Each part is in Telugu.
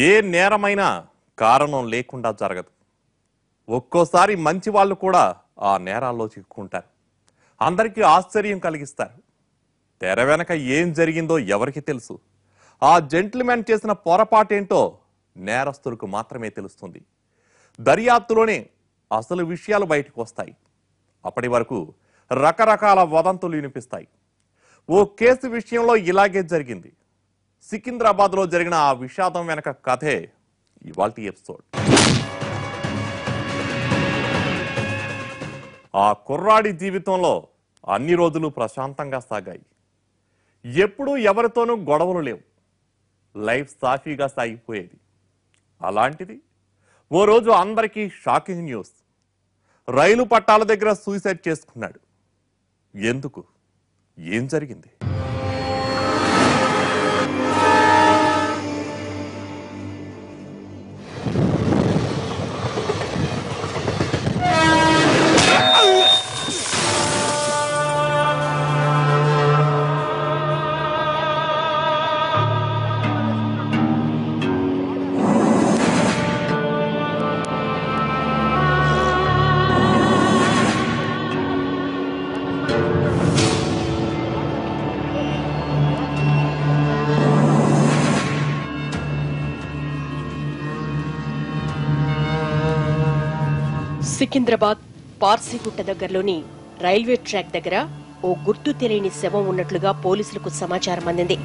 ఏ నేరమైనా కారణం లేకుండా జరగదు. ఒక్కోసారి మంచి వాళ్ళు కూడా ఆ నేరాల్లో చిక్కుకుంటారు. అందరికీ ఆశ్చర్యం కలిగిస్తారు. తెర వెనక ఏం జరిగిందో ఎవరికి తెలుసు. ఆ జెంట్ల్మెన్ చేసిన పొరపాటేంటో నేరస్తులకు మాత్రమే తెలుస్తుంది. దర్యాప్తులోనే అసలు విషయాలు బయటకు వస్తాయి. అప్పటి వరకు రకరకాల వదంతులు వినిపిస్తాయి. ఓ కేసు విషయంలో ఇలాగే జరిగింది. సికింద్రాబాద్లో జరిగిన ఆ విషాదం వెనక కథే ఇవాల్టి ఎపిసోడ్. ఆ కుర్రాడి జీవితంలో అన్ని రోజులు ప్రశాంతంగా సాగాయి. ఎప్పుడూ ఎవరితోనూ గొడవలు లేవు. లైఫ్ సాఫీగా సాగిపోయేది. అలాంటిది ఓ రోజు అందరికీ షాకింగ్ న్యూస్. రైలు పట్టాల దగ్గర సూసైడ్ చేసుకున్నాడు. ఎందుకు? ఏం జరిగింది? సికింద్రాబాద్ పార్సీగుట్ట దగ్గరలోని రైల్వే ట్రాక్ దగ్గర ఓ గుర్తు తెలియని శవం ఉన్నట్లుగా పోలీసులకు సమాచారం అందింది.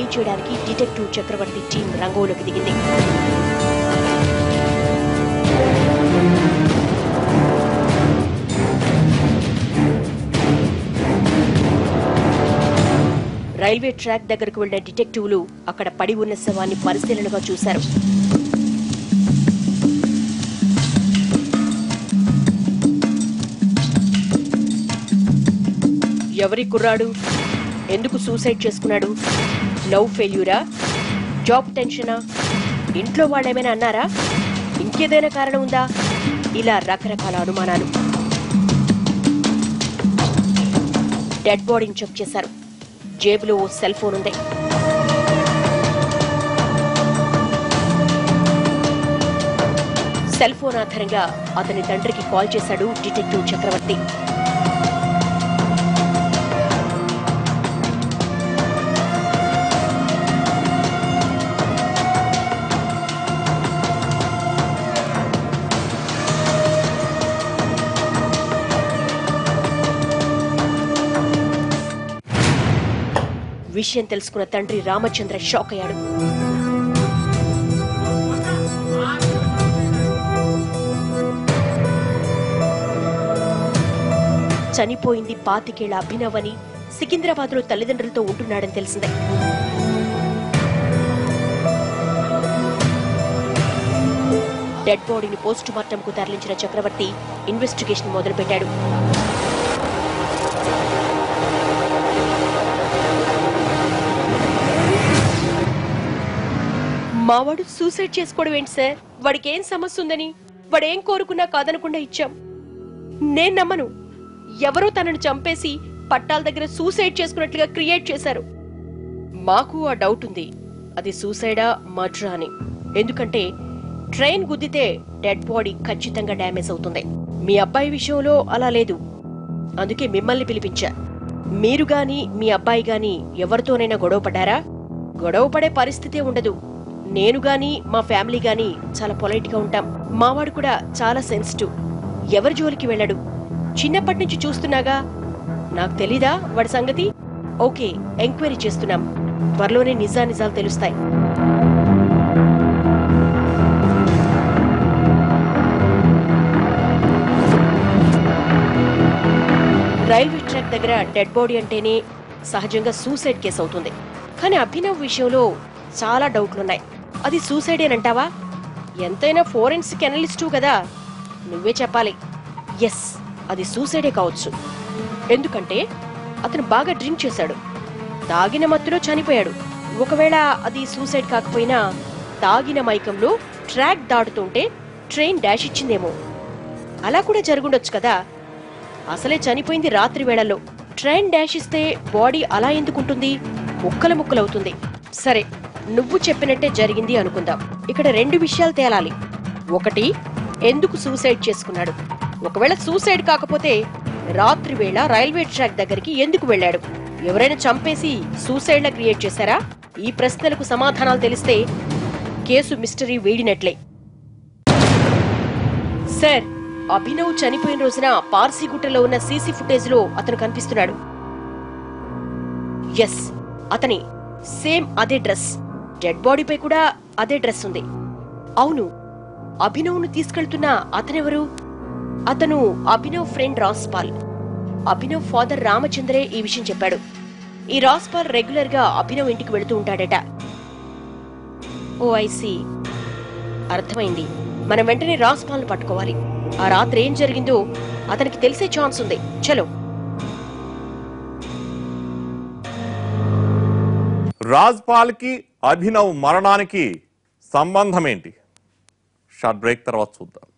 కేసును చేయడానికి డిటెక్టివ్ చక్రవర్తి టీం రంగంలోకి దిగింది. రైల్వే ట్రాక్ దగ్గరకు వెళ్ళిన డిటెక్టివ్లు అక్కడ పడి ఉన్న శవాన్ని పరిశీలనగా చూశారు. ఎవరి కుర్రాడు? ఎందుకు సూసైడ్ చేసుకున్నాడు? లవ్ ఫెయిల్యూరా? జాబ్ టెన్షనా? ఇంట్లో వాళ్ళేమైనా అన్నారా? ఇంకేదైనా కారణం ఉందా? ఇలా రకరకాల అనుమానాలు. డెడ్ బాడీని చెక్ చేశారు. జేబులో ఓ సెల్ ఫోన్ ఉంది. సెల్ ఫోన్ ఆధారంగా అతని తండ్రికి కాల్ చేశాడు డిటెక్టివ్ చక్రవర్తి. విషయం తెలుసుకున్న తండ్రి రామచంద్ర షాక్ అయ్యాడు. చనిపోయింది పాతికేళ్ళ అభినవ్ అని సికింద్రాబాద్లో తల్లిదండ్రులతో ఉంటున్నాడని తెలిసిందే. డెడ్ బాడీని పోస్టుమార్టంకు కు తరలించిన చక్రవర్తి ఇన్వెస్టిగేషన్ మొదలుపెట్టాడు. మావాడు సూసైడ్ చేసుకోవడం ఏంటి సార్? వాడికి ఏం సమస్య ఉందని వాడేం కోరుకున్నా కాదనకుండా ఇచ్చాం. నేను నమ్మను. ఎవరో తనను చంపేసి పట్టాల దగ్గర సూసైడ్ చేసుకున్నట్లుగా క్రియేట్ చేశారు. మాకు ఆ డౌట్ ఉంది. అది సూసైడా మర్డరా అని. ఎందుకంటే ట్రైన్ గుద్దితే డెడ్ బాడీ ఖచ్చితంగా డ్యామేజ్ అవుతుంది. మీ అబ్బాయి విషయంలో అలా లేదు. అందుకే మిమ్మల్ని పిలిపించా. మీరు గాని మీ అబ్బాయి గాని ఎవరితోనైనా గొడవ పడ్డారా? గొడవ పడే పరిస్థితే ఉండదు. నేను గాని మా ఫ్యామిలీ గాని చాలా పొలైట్గా ఉంటాం. మావాడు కూడా చాలా సెన్సిటివ్. ఎవరి జోలికి వెళ్ళడు. చిన్నప్పటి నుంచి చూస్తున్నాగా? నాకు తెలీదా వాడి సంగతి? ఓకే ఎంక్వైరీ చేస్తున్నాం. త్వరలోనే నిజా నిజాలు తెలుస్తాయి. రైల్వే ట్రాక్ దగ్గర డెడ్ బాడీ అంటేనే సహజంగా సూసైడ్ కేసు అవుతుంది కానీ అభినవ్ విషయంలో చాలా డౌట్లున్నాయి. అది సూసైడేనంటావా ఎంతైనా ఫోరెన్సిక్ అనలిస్టు కదా. నువ్వే చెప్పాలి. ఎస్ అది సూసైడే కావచ్చు. ఎందుకంటే అతను బాగా డ్రింక్ చేశాడు. తాగిన మత్తులో చనిపోయాడు. ఒకవేళ అది సూసైడ్ కాకపోయినా తాగిన మైకంలో ట్రాక్ దాటుతుంటే ట్రైన్ డాష్ ఇచ్చిందేమో. అలా కూడా జరుగుండొచ్చు కదా. అసలే చనిపోయింది రాత్రి వేళల్లో. ట్రైన్ డాష్ ఇస్తే బాడీ అలా ఎందుకుంటుంది? ముక్కలు ముక్కలవుతుంది. సరే నువ్వు చెప్పినట్టే జరిగింది అనుకుందాం. ఇక్కడ రెండు విషయాలు తేలాలి. ఒకటి ఎందుకు సూసైడ్ చేసుకున్నాడు? ఒకవేళ సూసైడ్ కాకపోతే రాత్రి వేళ రైల్వే ట్రాక్ దగ్గరికి ఎందుకు వెళ్ళాడు? ఎవరైనా చంపేసి సూసైడ్లా క్రియేట్ చేశారా? ఈ ప్రశ్నలకు సమాధానాలు తెలిస్తే కేసు మిస్టరీ వీడినట్లే. సార్ అభినవ్ చనిపోయిన రోజున పార్సీగుట్టలో ఉన్న సీసీ ఫుటేజ్లో అతను కనిపిస్తున్నాడు. ఎస్ అతని సేమ్ అదే డ్రెస్. డెడ్ బాడీపై కూడా అదే డ్రెస్ ఉంది. అవును అభినవ్ను తీసుకెళ్తున్న అతనెవరు? అతను అభినవ్ ఫ్రెండ్ రాస్పాల్ అభినవ్ ఫాదర్ రామచంద్రే ఈ విషయం చెప్పాడు. ఈ రాస్పాల్ రెగ్యులర్గా అభినవ్ ఇంటికి వెళుతూ ఉంటాడట. ఓ ఐసి అర్థమైంది. మనం వెంటనే రాస్పాల్ను పట్టుకోవాలి. ఆ రాత్రి ఏం జరిగిందో అతనికి తెలిసే ఛాన్స్ ఉంది. చలో. రాజ్పాల్కి అభినవ్ మరణానికి సంబంధం ఏంటి షార్ట్ బ్రేక్ తర్వాత చూద్దాం.